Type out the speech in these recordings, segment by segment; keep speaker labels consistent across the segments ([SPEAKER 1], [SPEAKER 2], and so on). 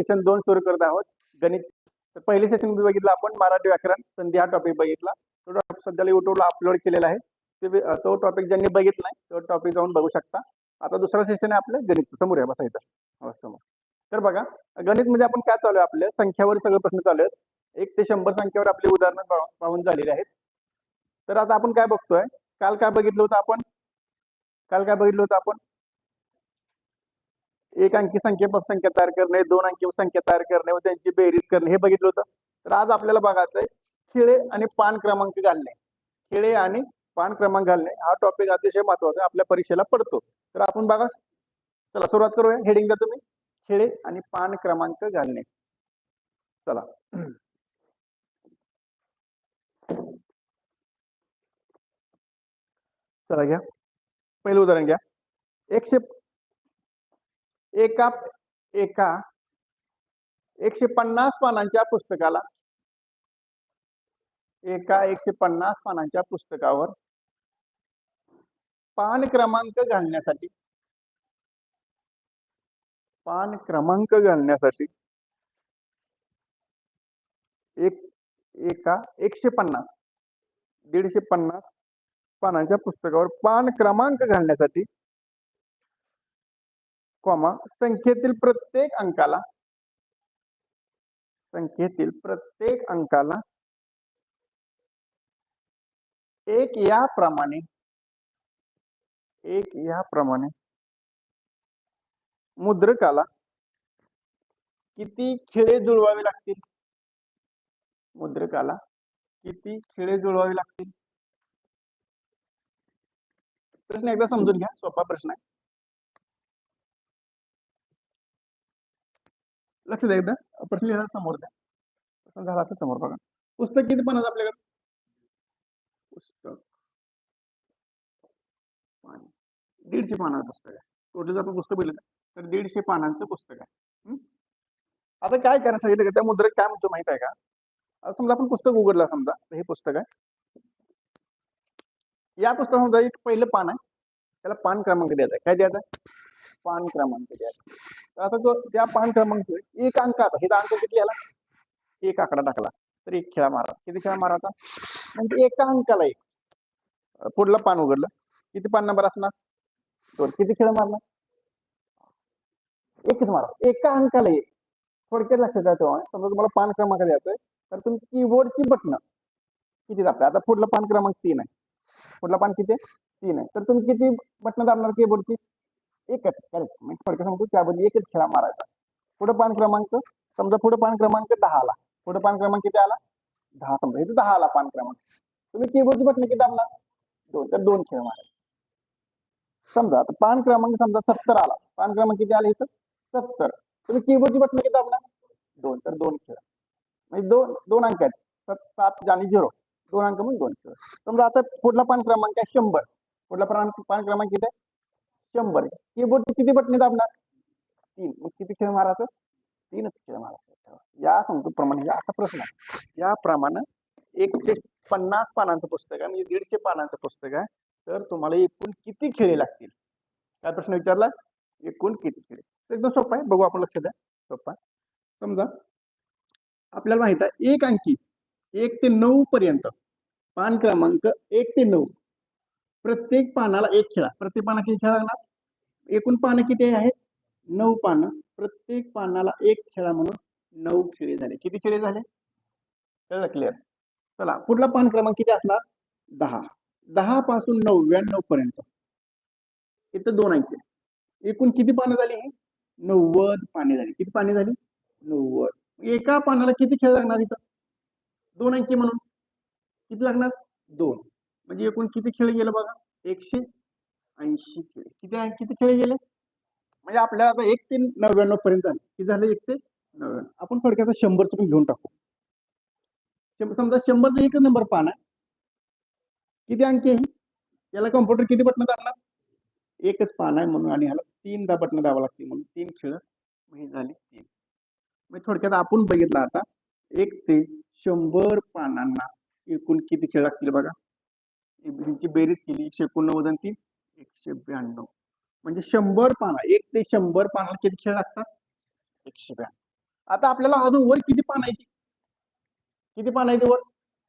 [SPEAKER 1] Session दोन सुरू करत आहोत. गणित. तर पहिले सेशन बघितलं आपण मराठी व्याकरण. संधी हा टॉपिक बघितला. तो टॉपिक सध्याला युट्यूबला अपलोड केलेला आहे. ते तो टॉपिक ज्यांनी बघितलाय तो टॉपिक जाऊन बघू शकता. आता दुसरा सेशन आहे आपलं गणित समोर आहे बसायचं हो, समोर. तर बघा गणित म्हणजे आपण काय चालू आहे आपल्या संख्यावर सगळे प्रश्न चालू आहेत. एक ते शंभर संख्येवर आपली उदाहरणं पाहून पाहून झालेली आहेत. तर आता आपण काय बघतोय? काल काय बघितलं होतं आपण? काल काय बघितलं होतं आपण? एक अंकी संख्येपासून संख्या तयार करणे दोन अंकी संख्या तयार करणे व त्यांची बेरीज करणे हे बघितलं होतं. तर आज आपल्याला बघायचंय खिळे आणि पान क्रमांक घालणे. खिळे आणि पान क्रमांक घालणे हा टॉपिक अतिशय महत्त्वाचा आहे आपल्या परीक्षेला पडतो. तर आपण बघा. चला सुरुवात करूया. हेडिंग द्या तुम्ही. खिळे आणि पान क्रमांक घालणे. चला. चला घ्या. पहिलं उदाहरण घ्या. एकशे एका एका एकशे पन्नास पानांच्या पुस्तकाला एका एकशे पन्नास पानांच्या पुस्तकावर पान क्रमांक घालण्यासाठी पान क्रमांक घालण्यासाठी एक एका एकशे पन्नास दीडशे पन्नास पानांच्या पुस्तकावर पान क्रमांक घालण्यासाठी कॉमा संख्येतील प्रत्येक अंकाला संख्येतील प्रत्येक अंकाला एक याप्रमाणे एक याप्रमाणे मुद्रकाला किती खिळे जुळवावे लागतील? मुद्रकाला किती खिळे जुळवावे लागतील? प्रश्न एकदा समजून घ्या सोपा प्रश्न आहे. लक्ष द्या एकदा. प्रश्न लिहिला समोर द्या. प्रश्न झाला तर समोर बघा. पुस्तक किती पण आपल्याकडे? पुस्तक. दीडशे पानाचं पुस्तक आहे. टोटल जर आपण पुस्तक बघितलं तर दीडशे पानांचं पुस्तक आहे. आता काय करायला सांगितलं का? त्या मुद्रेत काय म्हणतो माहीत आहे का? आता समजा आपण पुस्तक उघडलं समजा हे पुस्तक आहे. या पुस्तकात समजा एक पहिलं पान आहे. त्याला पान क्रमांक द्यायचा आहे. काय द्यायचा? आहे? पान क्रमांक द्यायचा आता जो त्या पान क्रमांक एक अंक आता हे अंक किती आला एक आकडा टाकला. तर एक खेळा मारा. किती खेळा मारायचा म्हणजे एका अंकाला एक. पुढलं पान उघडलं. किती पान नंबर असणार? दोन. किती खेळ मारणार? एकच मारा. एका अंकाला एक. थोडक्यात लक्षात जातो हो. समजा तुम्हाला पान क्रमांक द्यायचंय तर तुम्ही कीबोर्डची बटणं किती दाबता आता पुढला पान क्रमांक तीन आहे. पुढला पान किती आहे? तीन आहे. तर तुम्ही किती बटणं दाबणार कीबोर्डची एकच करेक्ट म्हणजे थोडक्यात सांगतो त्याबद्दल एकच खेळा मारायचा. पान क्रमांक, समजा पुढे पान क्रमांक दहा आला पुढे पान क्रमांक किती आला? दहा. समजा इथे दहा आला पान क्रमांक. तुम्ही कीबोर्डची बटणं किती दाबणार दोन. तर दोन खेळ मारायचे. समजा आता पान क्रमांक समजा सत्तर आला. पान क्रमांक किती आला इथं? सत्तर. तुम्ही कीबोर्डची बटणं किती दाबणार दोन. तर दोन म्हणजे दोन दोन अंक आहेत. सात आणि झिरो. दोन अंक म्हणून दोन खेळ. समजा आता पुढला पान क्रमांक आहे शंभर. पुढला पान पान क्रमांक किती आहे? शंभर कीबोर्ड किती बटणे दाबणार? तीन. मग किती खेळ मारायचं? तीनच खेळ मारायचं. या सांगतो प्रमाणे या असा प्रश्न आहे. याप्रमाणे एकशे पन्नास पानांचं पुस्तक आहे म्हणजे दीडशे पानांचं पुस्तक आहे. तर तुम्हाला एकूण किती खेळे लागतील? काय प्रश्न विचारला? एकूण किती खेळे? तर एकदम सोपा आहे. बघू आपण लक्ष द्या. सोपा समजा आपल्याला माहीत आहे एक अंकी एक ते नऊ पर्यंत. पान क्रमांक एक ते नऊ. प्रत्येक पानाला एक खेळा. प्रत्येक पाना किती खेळा लागणार? एकूण पानं किती आहेत? नऊ पानं. प्रत्येक पानाला एक खेळा म्हणून नऊ खेळे झाले. किती खेळे झाले? कळलं क्लिअर चला पुढला पान क्रमांक किती असणार? दहा. दहा पासून नव्याण्णव पर्यंत. इथं दोन ऐकते एकूण किती पानं झाली हे? नव्वद पाने झाली. किती पाने झाली? नव्वद. एका पानाला किती खेळ लागणार इथं? दोन अंकी म्हणून? किती लागणार? दोन. म्हणजे एकूण किती खेळ गेले बघा? एकशे आता एक ते नव्याण्णव पर्यंत झाले? एक ते नव्याण्णव. आपण थोडक्यात शंभर तुम्ही टाकू. समजा शंभरचा नंबर पान किती अंकी आहे? याला कॉम्प्युटर किती बटणं दाबणार? पान ह्याला तीनदा बटणं दाबावं लागतील म्हणून तीन खेळ ही झाली तीन. आता एक ते शंभर पानांना एकूण किती खेळ ची बेरीज केली एकशे एकोणनव्वद आणि तीन एकशे ब्याण्णव. म्हणजे शंभर पाना एक ते शंभर पानाला किती खेळ लागतात? एकशे ब्याण्णव. आता आपल्याला अजून वर किती पान आहे ती? किती पान आहे ती वर?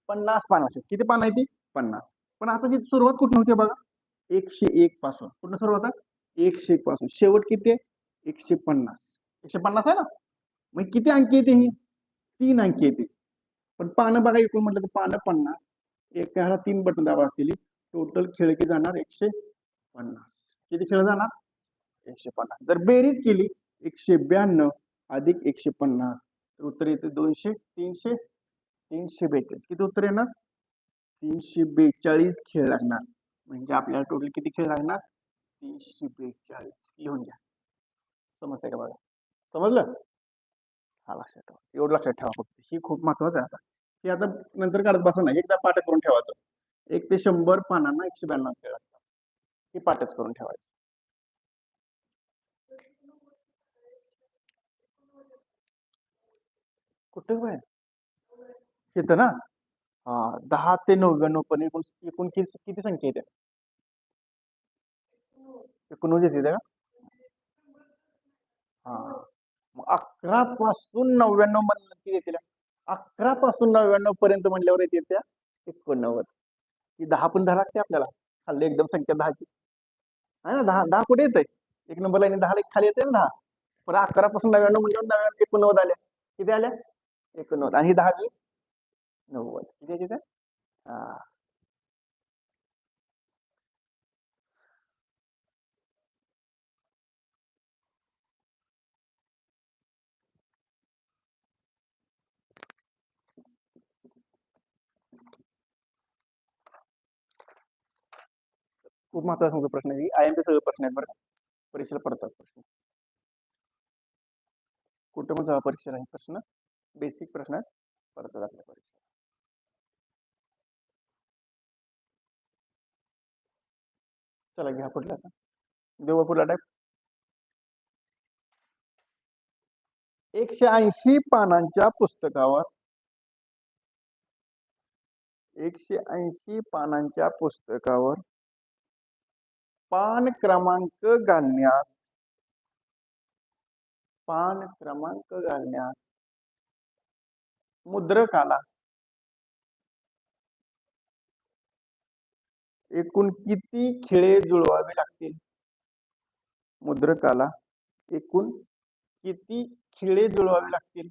[SPEAKER 1] पन्नास पानं असेल. किती पान आहे ती? पन्नास. पण आता ती सुरुवात कुठून होते बघा? एकशे एक पासून. कुठून सुरुवात एकशे एक पासून. शेवट किती आहे? एकशे पन्नास. एकशे पन्नास आहे ना? मग किती अंकी येते ही तीन अंकी येते पण पानं बघा एकूण म्हटलं तर पानं पन्नास. एकाला तीन बटन दाबा केली. टोटल खेळ किती जाणार एकशे पन्नास. किती खेळ जाणार? एकशे पन्नास. जर बेरीज केली एकशे ब्याण्णव अधिक एकशे पन्नास. तर उत्तर येते दोनशे तीनशे तीनशे बेचाळीस. किती उत्तर येणार? तीनशे बेचाळीस खेळ लागणार. म्हणजे आपल्याला टोटल किती खेळ लागणार? तीनशे बेचाळीस. लिहून घ्या. समजतंय का बघा? समजलं? हा लक्षात ठेवा. एवढं लक्षात ठेवा फक्त. ही खूप महत्वाचं आहे आता. हे आता नंतर काढत बसा ना. एकदा पाठ करून ठेवायचं. एक ते शंभर पानांना एकशे ब्याण्णव खेळ लागतात. हे पाठच करून ठेवायचं. कुठे काय येतं ना? हा दहा ते नव्याण्णव पण एकूण एकूण किती किती संख्या येते एकोणवीस येते का? हा. मग अकरा पासून नव्याण्णव म्हणलं किती येतील? अकरा पासून नव्याण्णव पर्यंत म्हणल्यावर येते त्या एकोणनव्वद. ही दहा पण धरा लागते आपल्याला. खाल्ली एकदम संख्या दहाची. आहे ना दहा दहा कुठे येते एक नंबर आणि दहा खाली येते ना दहा. पण अकरा पासून नव्याण्णव म्हणल्यावर नव्याण्णव एकोणनव्वद आल्या. किती आल्या? एकोणनव्वद. आणि दहावी? नव्वद. किती आहे हा. खूप महत्त्वाचा तुमचा प्रश्न आहे. आय एमचे सगळे प्रश्न आहेत बरं परीक्षेला पडतात प्रश्न. कुठं पण जावा परीक्षा नाही प्रश्न. बेसिक प्रश्न पडतात आपल्या परीक्षा चला घ्या कुठला देवा पुढला टाईप एकशे ऐंशी पानांच्या पुस्तकावर. एकशे ऐंशी पानांच्या पुस्तकावर पान क्रमांक घालण्यास पान क्रमांक घालण्यास मुद्रकाला एकूण किती खिळे जुळवावे लागतील? मुद्रकाला एकूण किती खिळे जुळवावे लागतील?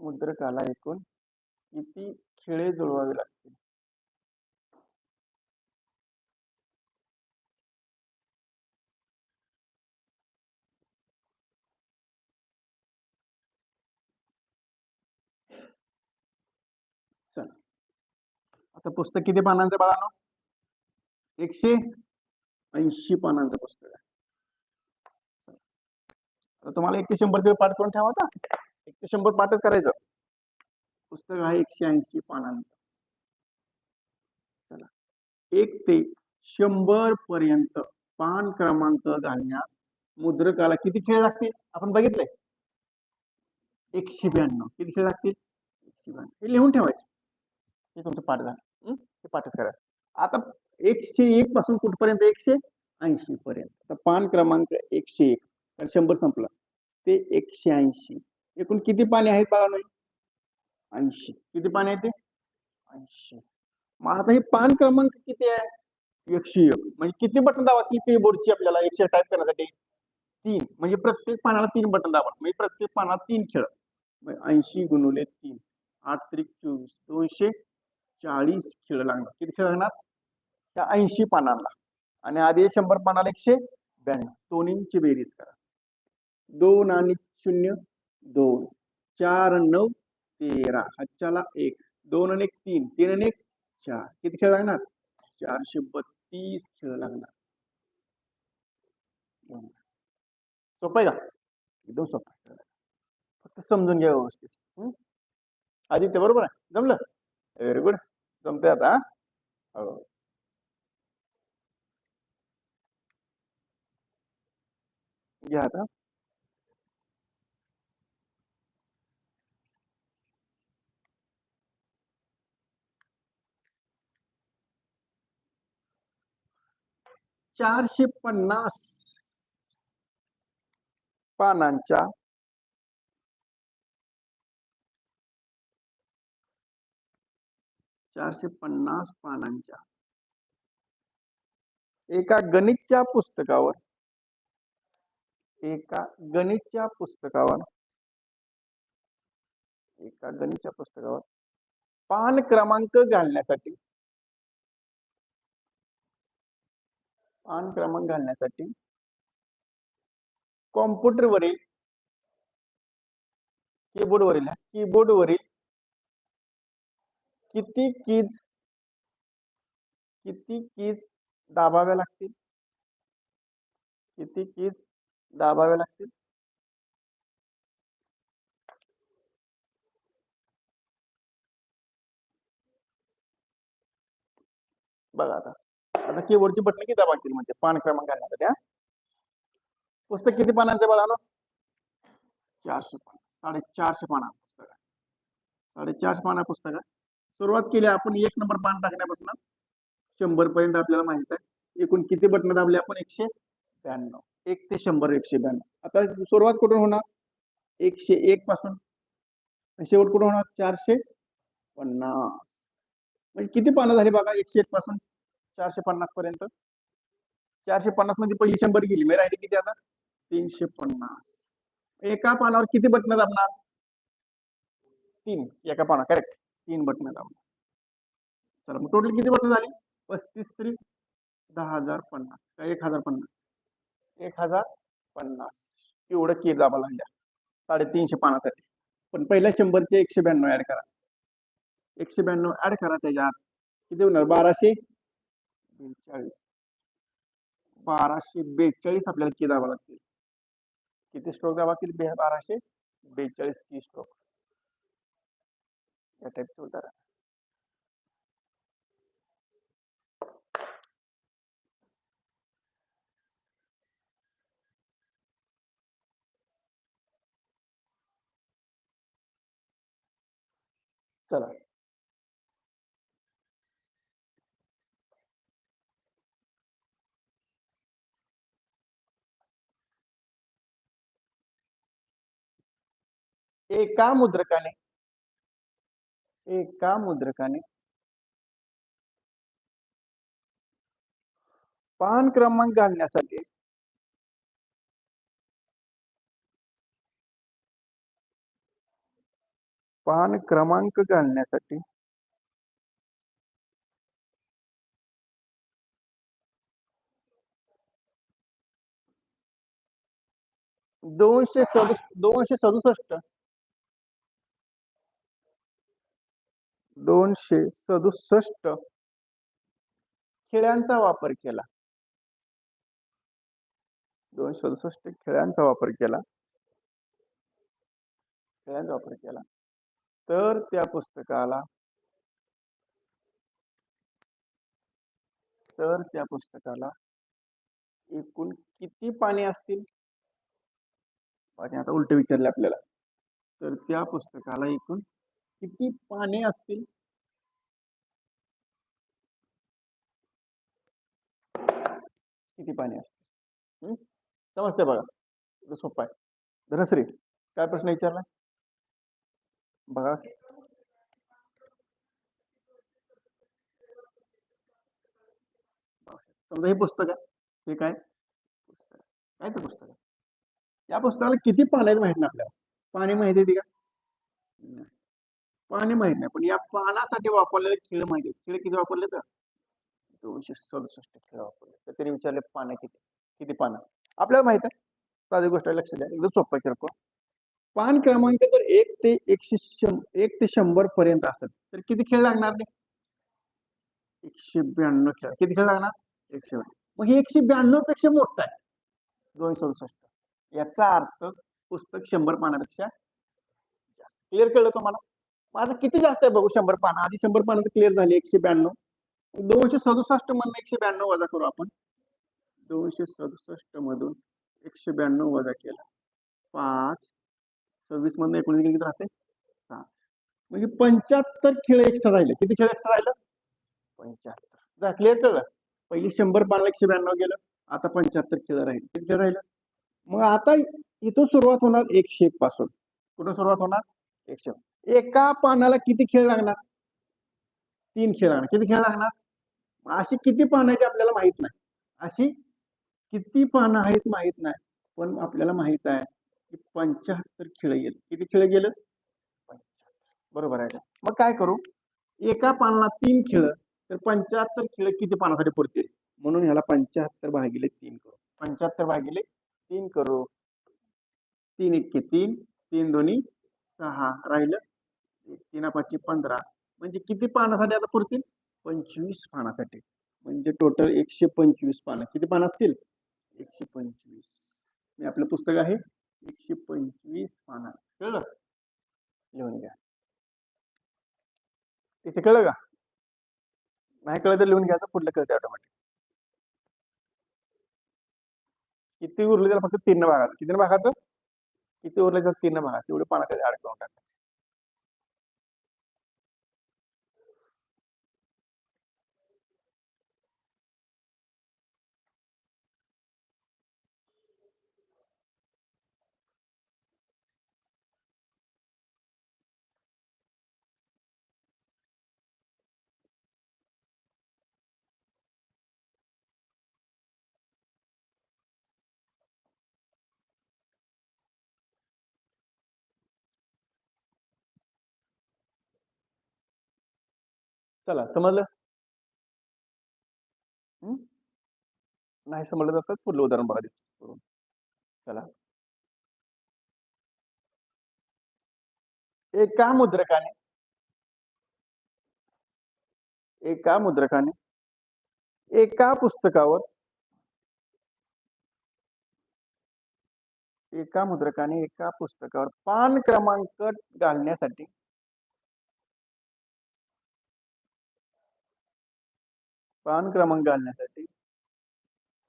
[SPEAKER 1] मुद्रकाला एकूण किती खिळे जुळवावे लागतील? आता पुस्तक किती पानांचं बाळानो? एकशे ऐंशी पानांचं पुस्तक आहे. तुम्हाला एक ते शंभर दिवस पाठ करून ठेवायचा. एक ते शंभर पाठच करायचं. पुस्तक आहे एकशे ऐंशी पानांचं. चला. एक ते शंभर पर्यंत पान क्रमांक घालण्यास मुद्रकाला किती खेळ लागतील? आपण बघितलंय. एकशे ब्याण्णव. किती खेळ लागतील? एकशे ब्याण्णव. हे लिहून ठेवायचे. हे तुमचं पाठ झालं हे पाठ करा. आता एकशे एक पासून कुठपर्यंत? एकशे ऐंशी पर्यंत. आता पान क्रमांक एकशे एक. शंभर संपला. ते एकशे ऐंशी. एकूण किती पाने आहेत बाळांनो? ऐंशी. किती पान आहे ते? ऐंशी. मग आता हे पान क्रमांक किती आहे? एकशे एक. म्हणजे किती बटन दावा किती बोर्डची आपल्याला एकशे टाईप करण्यासाठी. तीन. म्हणजे प्रत्येक पानाला तीन बटन दाबा. म्हणजे प्रत्येक पानाला तीन खेळ. ऐंशी गुणवले तीन. आठ त्रिक चोवीस. दोनशे चाळीस खेळ लागणार. किती खेळ लागणार? त्या ऐंशी पानांना. आणि आधी शंभर पानाला एकशे ब्याण्णव. दोन्हींची बेरीज करा. दोन आणि शून्य दोन. चार नऊ तेरा. हातच्याला एक दोन आणि एक तीन. तीन आणि एक चार. किती खेळ लागणार? चारशे बत्तीस खेळ लागणार. सोपं आहे का? एकदम सोपं फक्त समजून घ्या व्यवस्थित. आदित्य बरोबर आहे? जमलं? व्हेरी गुड जमतंय आता हो. घ्या आता. चारशे पन्नास. पानांच्या. चारशे पन्नास पानांच्या. एका गणितच्या पुस्तकावर. एका गणितच्या पुस्तकावर. एका गणितच्या पुस्तकावर. पान क्रमांक घालण्यासाठी. पान क्रमांक घालण्यासाठी. कॉम्प्युटरवरील कीबोर्डवरील कीबोर्डवरील किती कीज किती कीज दाबाव्या लागतील? किती कीज दाबाव्या लागतील? बघा आता. आता कीबोर्डची बटन किती दाबातील म्हणजे पान क्रमांक घालण्यासाठी पुस्तक किती पानांचे बघा ना चारशे पान. साडेचारशे पाना पुस्तक साडेचारशे पाना पुस्तक सुरुवात केली आपण एक नंबर पान टाकण्यापासून. शंभर पर्यंत आपल्याला माहीत आहे. एकूण किती बटन दाबले आपण? एकशे ब्याण्णव. एक ते शंभर एकशे ब्याण्णव. आता सुरुवात कुठून होणार? एकशे एक पासून. शेवट कुठून होणार? चारशे पन्नास. म्हणजे किती पानं झाली बघा? एकशे एक पासून. चारशे पन्नास पर्यंत. चारशे पन्नासमध्ये पहिली शंभर गेली. मी राहिली किती आता? तीनशे पन्नास. एका पानावर किती बटन दाबणार? तीन. एका पाना करेक्ट तीन बटन दाबणार. चला मग टोटल किती बटन झाली? पस्तीस तरी दहा हजार पन्नास. का एक हजार पन्नास? एक हजार पन्नास. एवढं की दाबा लागल्या साडेतीनशे पानासाठी पण पहिल्या शंभरचे एकशे ब्याण्णव ऍड करा. एकशे ब्याण्णव ऍड करा त्याच्यात. किती होणार? बाराशे? बेचाळीस. बाराशे बेचाळीस आपल्याला की दाबा लागतील. किती स्ट्रोक दाबा लागतील बाराशे बेचाळीस की स्ट्रोक या टाईपचं उदाहरण चला. एका मुद्रकाने एका मुद्रकाने पान क्रमांक घालण्यासाठी पान क्रमांक घालण्यासाठी दोनशे सदुस दोनशे सदुसष्ट दोनशे सदुसष्ट खिळ्यांचा वापर केला. दोनशे सदुसष्ट खिळ्यांचा वापर केला. खेळ्यांचा वापर केला. तर त्या पुस्तकाला तर त्या पुस्तकाला एकूण किती पाने असतील? पाने आता उलट विचारले आपल्याला. तर त्या पुस्तकाला एकूण किती पाने असतील किती पाने असतील हम्म? समजते बघा सोपं आहे. धनश्री, काय प्रश्न विचारला? बघा. समजा हे पुस्तक आहे, हे काय? पुस्तक. काय ते पुस्तक या पुस्तकाला किती पाने आहेत माहित नाही आपल्याला? पाने माहिती आहे का? पाणी पाने माहीत नाही. पण या पानासाठी वापरलेले खेळ माहिती खेळ किती वापरले तर? दोनशे सदुसष्ट खेळ वापरले. तर त्यांनी विचारले पानं किती? किती पानं? आपल्याला माहीत आहे. साधी गोष्ट लक्ष द्या. एकदम सोपं किरकोळ. पान क्रमांक जर एक ते एकशे एक ते शंभर पर्यंत असेल तर किती खेळ लागणार नाही एकशे ब्याण्णव खेळ. किती खेळ लागणार? एकशे ब्याण्णव. मग हे एकशे ब्याण्णवपेक्षा मोठं आहे. दोनशे सदुसष्ट. याचा अर्थ पुस्तक शंभर पानापेक्षा जास्त. क्लिअर कळलं तुम्हाला? माझं किती जास्त आहे बघू शंभर पानं. आधी शंभर पानं क्लिअर झाली एकशे ब्याण्णव. दोनशे सदुसष्ट मधून एकशे ब्याण्णव वजा करू आपण. दोनशे सदुसष्ट मधून एकशे ब्याण्णव वजा केला. पाच. सव्वीस मधून एकोणीस किती राहते? सात. म्हणजे पंच्याहत्तर खेळ एक्स्ट्रा राहिले. किती खेळ एक्स्ट्रा राहिलं? पंच्याहत्तर. जा क्लिअर कळलं पहिली शंभर पानं एकशे ब्याण्णव गेलं आता पंच्याहत्तर खेळ राहील. किती खेळ राहिलं? मग आता इथं सुरुवात होणार एकशे एक पासून. कुठं सुरुवात होणार? एकशे एका पानाला किती खेळ लागणार? तीन खेळ लागणार. किती खेळ लागणार? अशी किती पानं आहेत आपल्याला माहीत नाही. अशी किती पानं आहेत माहीत नाही. पण आपल्याला माहीत आहे की पंच्याहत्तर खेळ गेले. किती खेळ गेलं? बरोबर आहे का? मग काय करू? एका पानाला तीन खेळ तर पंच्याहत्तर खेळ किती पानासाठी पुरतील? म्हणून ह्याला पंच्याहत्तर भागिले तीन करू. पंच्याहत्तर भागिले तीन करू. तीन एक तीन. तीन दोन्ही सहा. राहिलं तीन पाचशे पंधरा. म्हणजे किती पानासाठी आता पुरतील? पंचवीस पानासाठी. म्हणजे टोटल एकशे पंचवीस पानं. किती पानं असतील? एकशे पंचवीस. मी आपलं पुस्तक आहे. एकशे पंचवीस पानं. कळलं? लिहून घ्या. तिथे कळलं का? नाही कळलं तर लिहून घ्यायचं पुढलं कळतं ऑटोमॅटिक किती उरले त्याला फक्त तीन भागात? किती भागाचं किती उरले तर तीन भागात? एवढे पानाकडे अडकवून टाकतात टाका. चला समजलं? नाही समजलं तर पुढलं उदाहरण बघा करून. चला एका मुद्रकाने एका मुद्रकाने एका पुस्तकावर एका मुद्रकाने एका पुस्तकावर पान क्रमांक घालण्यासाठी पान क्रमांक घालण्यासाठी.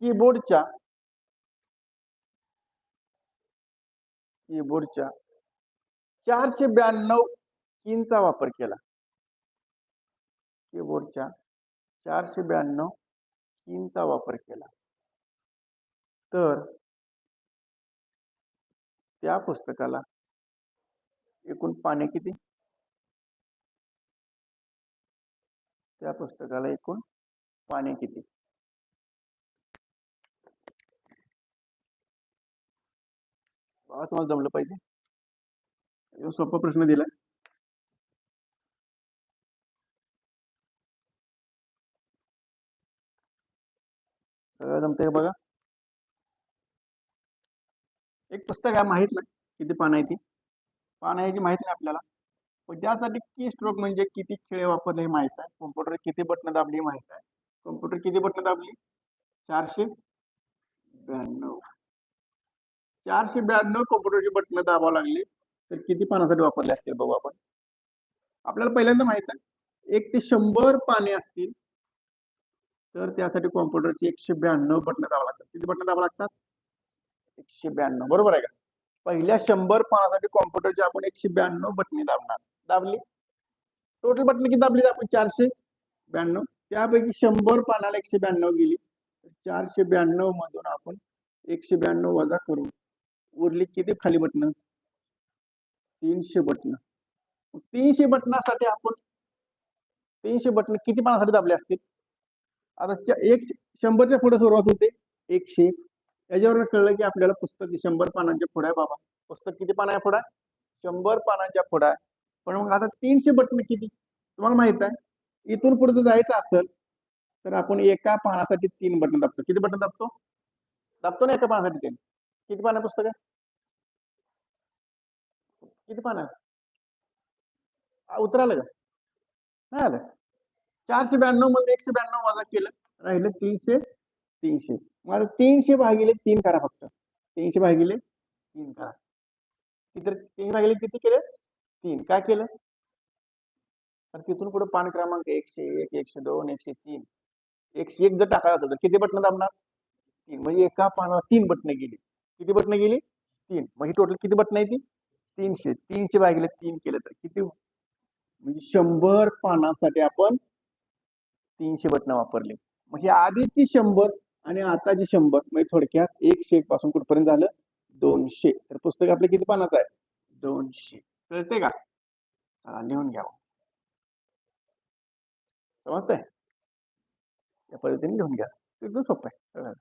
[SPEAKER 1] कीबोर्डच्या. कीबोर्डच्या. चारशे ब्याण्णव कींचा वापर केला. कीबोर्डच्या चारशे ब्याण्णव कींचा वापर केला. तर त्या पुस्तकाला एकूण पाने किती? त्या पुस्तकाला एकूण पाणी किती? बाबा तुम्हाला जमलं पाहिजे. सोपा प्रश्न दिलाय सगळं जमतंय बघा? एक पुस्तक आहे माहीत नाही किती पान आहे ती. पानं याची माहीत नाही आपल्याला. पण त्यासाठी की स्ट्रोक म्हणजे किती खेळे वापरले हे माहीत आहे. कॉम्प्युटर किती बटणं दाबली माहीत आहे. कॉम्प्युटर किती बटणं दाबली? चारशे ब्याण्णव. चारशे कॉम्प्युटरची बटणं दाबावं लागली. तर किती पानासाठी वापरले असतील बघू आपण. आपल्याला आहे, एक ते शंभर पाने असतील. एकशे ब्याण्णव बटणं दाबावं लागतात. किती बटणं दाबावं लागतात? एकशे ब्याण्णव. बरोबर आहे का? पहिल्या शंभर पानासाठी कॉम्प्युटरची आपण एकशे ब्याण्णव बटणे दाबणार. दाबली? टोटल बटणे किती दाबली चारशे. ब्याण्णव. त्यापैकी शंभर पानाला एकशे ब्याण्णव गेली. तर चारशे ब्याण्णव मधून आपण एकशे ब्याण्णव वजा करून उरली किती? खाली बटणं. तीनशे बटणं. तीनशे बटनासाठी आपण तीनशे बटणं किती पानासाठी दाबले असतील? आता एक शंभरच्या पुढे सुरुवात होते. एकशे. याच्यावर कळलं की आपल्याला पुस्तक शंभर पानांच्या पुढे आहे बाबा. पुस्तक किती पाना आहे पुढे? शंभर पानांच्या पुढे आहे. पण मग आता तीनशे बटणं किती? तुम्हाला माहीत आहे. इथून पुढे जर जायचं असेल तर आपण एका पानासाठी तीन बटन दाबतो. किती बटन दाबतो? दाबतो ना एका पानासाठी तीन. किती पानं पुस्तक? आहे किती पानं? आहे आ, उतरालं का? नाही आलं. चारशे ब्याण्णवमध्ये एकशे ब्याण्णव वजा केलं राहिलं तीनशे तीनशे. मला तीनशे भागिले तीन करा फक्त. तीनशे भागिले तीन करा. किती तीन भागिले किती केले? तीन. काय केलं? तर तिथून पुढे पान क्रमांक एकशे एक एकशे दोन एकशे तीन. एकशे एक जर टाकायचं असेल तर किती बटणं दाबणार? तीन. म्हणजे एका पानावर तीन बटणं गेली. किती बटणं गेली? तीन. म्हणजे टोटल किती बटणं आहे ती? तीनशे. तीनशे भागिले तीन केलं तर किती? म्हणजे शंभर पानासाठी आपण तीनशे बटणं वापरली. म्हणजे आधीची शंभर आणि आताची शंभर. म्हणजे थोडक्यात एकशे एक पासून कुठपर्यंत झालं? दोनशे. तर पुस्तक आपलं किती पानाचं आहे? दोनशे. कळते का? लिहून घ्यावं. समजतंय या पद्धतीने लिहून घ्या एकदम सोपं आहे.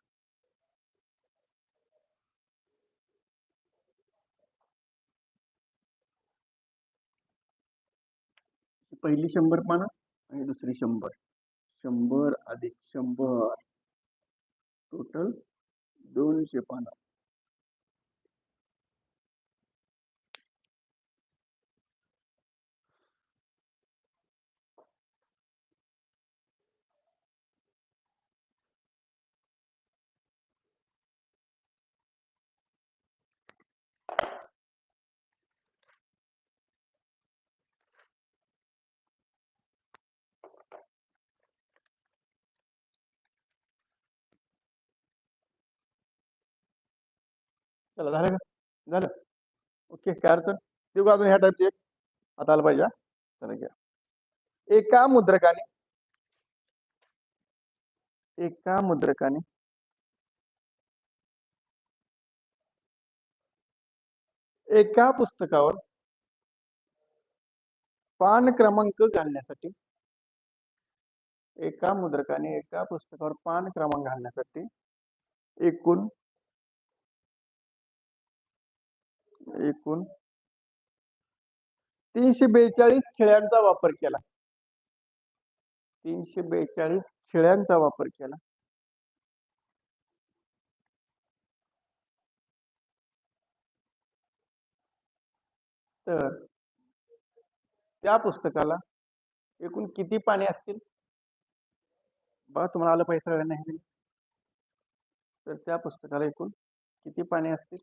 [SPEAKER 1] पहिली शंभर पानं दुसरी शंभर. शंभर अधिक शंभर. टोटल दोनशे पानं. चला झालं का झालं ओके, काय अडचण का अजून ह्या एक आता पाहिजे चला घ्या एका मुद्रकाने। एका मुद्रकाने। एका पुस्तकावर पान क्रमांक घालण्यासाठी, एका मुद्रकाने एका पुस्तकावर पान क्रमांक घालण्यासाठी एकूण एकूण तीनशे बेचाळीस खिळ्यांचा वापर केला. तीनशे बेचाळीस खिळ्यांचा वापर केला. तर त्या पुस्तकाला एकूण किती पाने असतील? बघा तुम्हाला आलं पाहिजे सगळ्यांना तर त्या पुस्तकाला एकूण किती पाने असतील?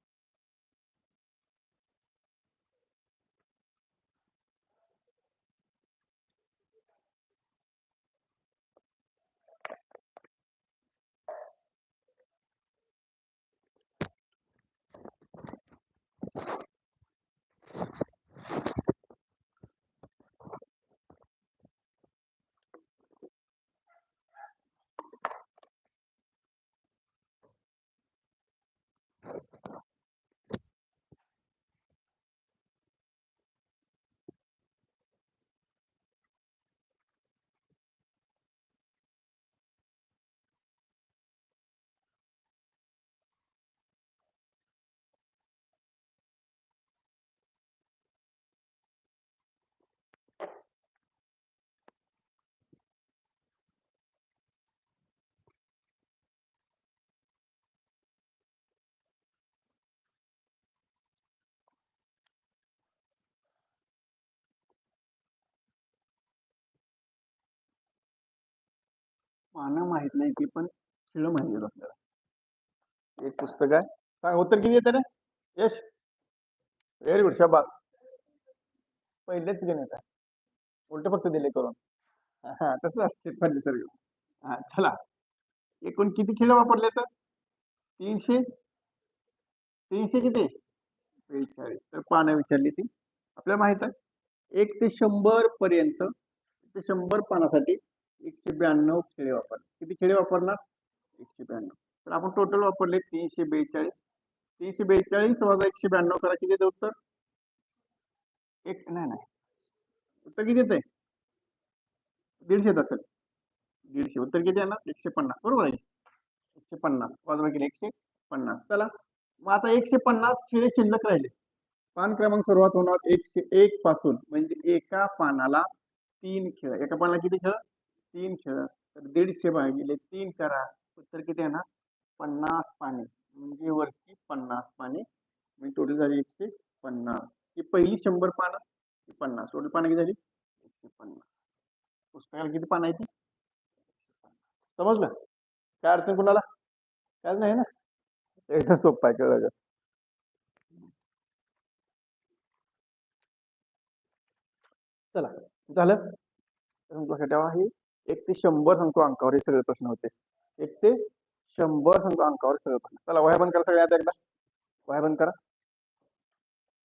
[SPEAKER 1] पानं माहीत नाही ती पण खिळ माहिती आपल्याला. एक पुस्तक आहे. काय उत्तर किती येतं रे यश. व्हेरी गुड शाबास. पहिलेच गणित आहे. उलट फक्त दिले करून. हा तसं असते पहिले सर हा चला. एकूण किती खिळ वापरले तर? तीनशे? तीनशे किती? बेचाळीस. तर पानं विचारली ती. आपल्याला माहीत आहे. एक ते शंभर पर्यंत ते शंभर पानासाठी एकशे ब्याण्णव खेळे वापर किती खेळे वापरणार? एकशे ब्याण्णव. तर आपण टोटल वापरले तीनशे बेचाळीस. तीनशे बेचाळीस वजा एकशे ब्याण्णव करा. किती येतं उत्तर? एक नाही नाही. उत्तर किती येते दीडशेच असेल. दीडशे. उत्तर किती येणार? एकशे पन्नास. बरोबर आहे. एकशे पन्नास. वाजवा केले एकशे पन्नास. चला. मग आता एकशे पन्नास खेळे शिल्लक राहिले. पान क्रमांक सुरुवात होणार एकशे एक पासून. म्हणजे एका पानाला तीन खेळ. एका पानाला किती खेळ? तीन खेळ तर दीडशे भागिले तीन करा. उत्तर किती आहे ना? पन्नास पाने म्हणजे वरची पन्नास पाने म्हणजे टोटल झाली एकशे पन्नास. ही पहिली शंभर पानं ही पन्नास. टोटल पानं किती झाली? एकशे पन्नास. पुस्तकाला किती पानं आहे ती? समजलं? काय अडचण कुणाला? काय नाही ना? एकदम सोपं आहे कळलं चला झालं? तर लक्षात ठेवा हे. एक ते शंभर सांगतो अंकावर हे सगळे प्रश्न होते. एक ते शंभर सांगतो अंकावर सगळे प्रश्न. चला वह्या बंद करा सगळ्यात एकदा. वह्या बंद करा.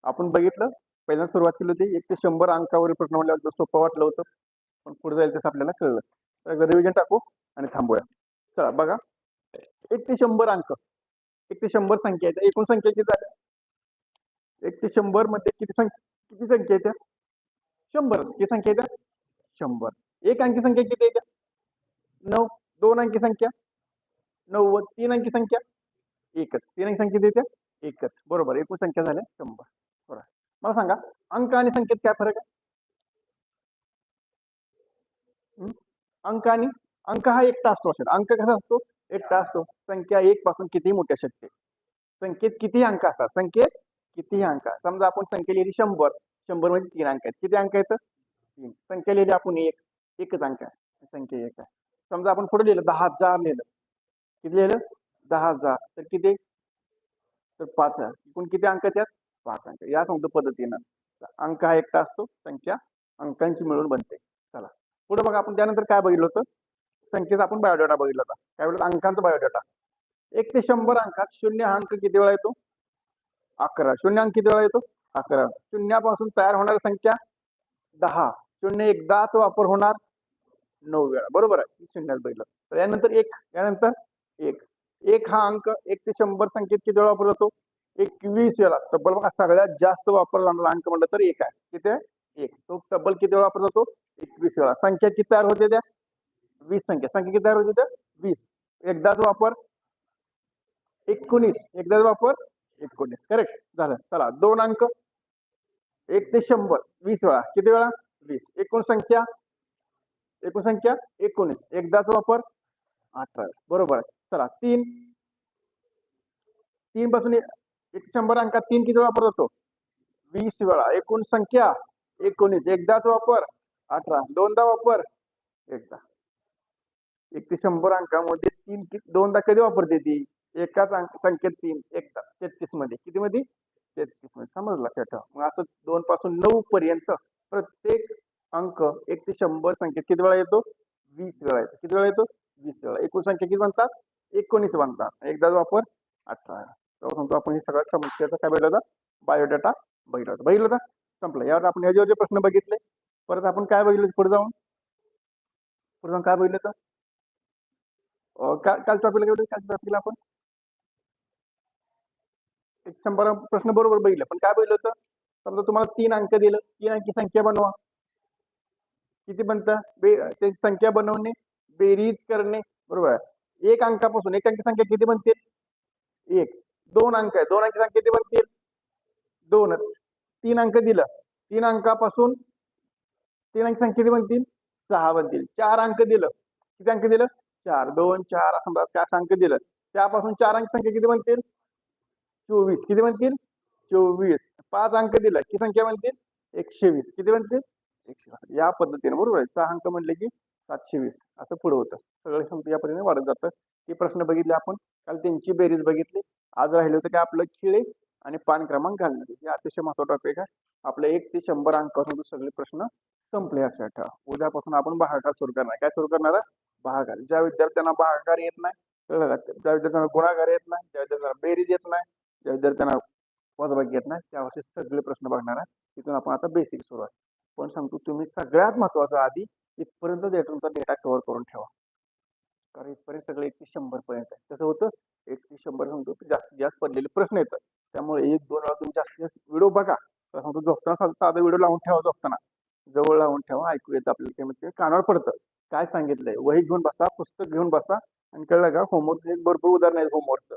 [SPEAKER 1] आपण बघितलं पहिल्यांदा सुरुवात केली होती. एक ते शंभर अंकावरील प्रश्न म्हणल्यावर सोपं वाटलं होतं पण पुढे जाईल तसं आपल्याला कळलं. तर रिव्हिजन टाकू आणि थांबूया. चला बघा. एक ते शंभर अंक. एक ते शंभर संख्या आहेत एकूण संख्या किती झाल्या? एक ते शंभरमध्ये किती संख्या किती संख्या येत्या? शंभर. किती संख्या येत्या? शंभर. एक अंकी संख्या किती येत्या नऊ. दोन अंकी संख्या? नव्वद. तीन अंकी संख्या? एकच. तीन अंकी संख्या किती येत्या एकच. बरोबर. एकूण संख्या झाल्या शंभर. बरोबर मला सांगा अंक आणि संख्येत काय फरक आहे? अंक आणि अंक हा एकटा असतो. असेल अंक कसा असतो? एकटा असतो. संख्या एक पासून कितीही मोठ्या शकते. संख्येत किती अंक असतात. संख्येत कितीही अंक समजा आपण संख्या लिहिली शंभर. शंभरमध्ये तीन अंक आहेत. किती अंक आहेत? तीन. संख्या लिहिली आपण एक. एकच अंक आहे. संख्या एक आहे. समजा आपण पुढे लिहिलं दहा हजार लिहिलं. किती लिहिलं? दहा हजार. तर किती? तर पाच हजार. एकूण किती अंक त्यात पाच अंक. या सांगतो पद्धतीनं. अंक हा एकटा असतो. संख्या अंकांची मिळून बनते. चला. पुढे बघा आपण त्यानंतर काय बघितलं होतं? संख्येचा आपण बायोडेटा बघितला होता. काय बोलतो अंकांचा बायोडेटा एक ते शंभर अंकात शून्य हा अंक किती वेळा येतो? अकरा. शून्य अंक किती वेळा येतो? अकरा. शून्यापासून तयार होणारी संख्या दहा. शून्य एकदाच वापर होणार नऊ वेळा. बरोबर आहे. शून्यात बघितलं तर यानंतर एक यानंतर एक. एक हा अंक, एक ते शंभर संख्येत किती वेळा वापरला जातो एकवीस वेळा. तब्बल बघा, सगळ्यात जास्त वापरला अंक म्हणलं तर एक आहे. किती एक. तो तब्बल किती वेळा वापरला जातो एकवीस वेळा. संख्या किती तयार होते त्या? वीस संख्या. संख्या किती तयार होते त्या? वीस. एकदाच वापर एकोणीस. एकदाच वापर एकोणीस. करेक्ट झालं. चला, दोन अंक. एक ते शंभर. वीस वेळा. किती वेळा? वीस. एकूण संख्या एकूण संख्या एकोणीस. एकदाच वापर अठरा. बरोबर. चला तीन. तीन पासून एक शंभर अंकात तीन किती वापर होतो? वीस वेळा. एकूण संख्या एकोणीस. एकदाच वापर अठरा. दोनदा वापर एकदा. एक ते शंभर अंकामध्ये तीन दोनदा कधी वापरते ती? एकाच अंक संख्येत तीन. एकदा. तेहतीसमध्ये किती मध्ये तेहतीसमध्ये समजला मग असं दोन पासून नऊ पर्यंत प्रत्येक अंक एक ते शंभर संख्येत किती वेळा येतो? वीस वेळा येतो. किती वेळा येतो? वीस वेळा. एकूण संख्या किती बनतात? एकोणीस बनतात. एकदाच वापर अठरा तेव्हा आपण हे सगळ्या समस्याचा काय बघितलं होता? बायोडाटा बघितला होता. बघितलं होता? संपलं. यावर आपण ह्याच्यावरचे प्रश्न बघितले. परत आपण काय बघितलं? पुढे जाऊन. पुढे जाऊन काय बघितलं होतं? काल टॉपिकला गेलो काल टॉपिकला आपण एक शंभर प्रश्न बरोबर बघितलं. पण काय बघितलं होतं? समजा तुम्हाला तीन अंक दिलं. तीन अंकी संख्या बनवा. किती बनतं? बे त्यांची संख्या बनवणे बेरीज करणे बरोबर? एक अंकापासून एक अंकी संख्या किती बनतील एक. दोन अंक आहे. दोन अंकी संख्या किती बनतील? दोनच. तीन अंक दिलं. तीन अंकापासून तीन अंकी संख्या किती बनतील? सहा बनतील. चार अंक दिलं. किती अंक दिलं? चार. दोन चार. असं समजा चार अंक दिलं. त्यापासून चार अंक संख्या किती बनतील? चोवीस. किती बनतील? चोवीस. पाच अंक दिलं. किती संख्या बनतील? एकशे वीस. किती बनतील? या पद्धतीने बरोबर आहे. सहा अंक म्हटले की सातशे वीस असं पुढे होतं. सगळं संख्या या पद्धतीने वाढत जातं हे प्रश्न बघितले आपण. काल त्यांची बेरीज बघितली. आज राहिले होते की आपलं खिळे आणि पान क्रमांक घालणे. हे अतिशय महत्त्वाचा टॉपिक आहे. आपलं एक ते शंभर अंकापासून सगळे प्रश्न संपले अशा ठेवा उद्यापासून आपण भागाकार सुरू करणार. काय सुरू करणार भागाकार ज्या विद्यार्थ्यांना भागाकार येत नाही कळलं का? ज्या विद्यार्थ्यांना गुणाकार येत नाही ज्या विद्यार्थ्यांना बेरीज येत नाही ज्या विद्यार्थ्यांना वजबाकी येत नाही त्यावर्षी सगळे प्रश्न बघणार आहे. तिथून आपण आता बेसिक सुरू आहे पण सांगतो तुम्ही सगळ्यात महत्वाचं आधी इथपर्यंत तुमचा डेटा कव्हर करून ठेवा. कारण इथपर्यंत सगळे एक ते शंभर पर्यंत आहे कसं होतं एक ते शंभर सांगतो जास्तीत जास्त पडलेले प्रश्न येतात. त्यामुळे एक दोन वेळा तुम्ही जास्तीत जास्त व्हिडिओ बघा. तर सांगतो झोपताना साधा साधा व्हिडिओ लावून ठेवा झोपताना. जवळ लावून ठेवा ऐकू येतं आपल्याला ते म्हणजे कानावर पडतं. काय सांगितलंय? वही घेऊन बसा पुस्तक घेऊन बसा आणि कळलं का होमवर्क एक भरपूर उदाहरण आहे होमवर्कचं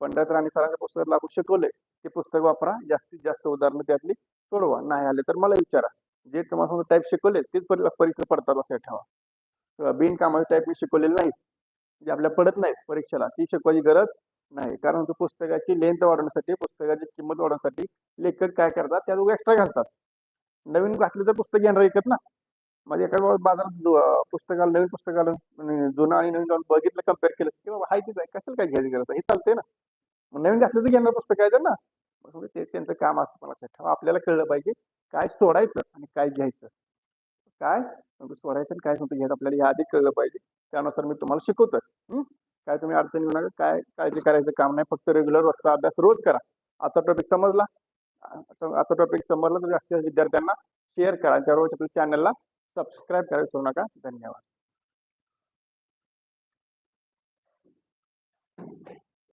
[SPEAKER 1] पंडित राणी सरांच्या पुस्तक आपण शिकवलंय. ते पुस्तक वापरा जास्तीत जास्त उदाहरणं त्यातली सोडवा. नाही आले तर मला विचारा. जे तुम्हाला टाईप शिकवले तेच परीक्षा पडतात असं ठेवा. बिनकामाचे टाईप मी शिकवलेले नाहीत. जे आपल्या पडत नाहीत परीक्षेला ती शिकवायची गरज नाही. कारण तो पुस्तकाची लेंथ वाढवण्यासाठी पुस्तकाची किंमत वाढवण्यासाठी लेखक काय करतात त्या एक्स्ट्रा घालतात. नवीन घातलं तर पुस्तक येणार ऐकत ना. माझ्या एका बाजारात पुस्तकाला नवीन पुस्तकाला जुनं आणि नवीन जाऊन बघितलं कंपेअर केलं की बाबा हाय तीच आहे कशाला काय घ्यायची गरज? हे चालतंय ना. मग नवीन घातलं तर घेणार पुस्तक आहे ना. ते त्यांचं काम असतं मला ठेवा. आपल्याला कळलं पाहिजे. काय सोडायचं आणि काय घ्यायचं? काय? म्हणजे सोडायचं आणि काय नव्हतं घ्यायचं आपल्याला या आधी कळलं पाहिजे. त्यानुसार मी तुम्हाला शिकवतोय. काय तुम्ही अडचणी येऊ नका. काय काळजी करायचं काम नाही. फक्त रेग्युलर रोजचा अभ्यास रोज करा. आता टॉपिक समजला? आता टॉपिक समजला तर जास्तीत जास्त विद्यार्थ्यांना शेअर करा. त्याबरोबर आपल्या चॅनलला सबस्क्राईब करायला विसरू नका. धन्यवाद.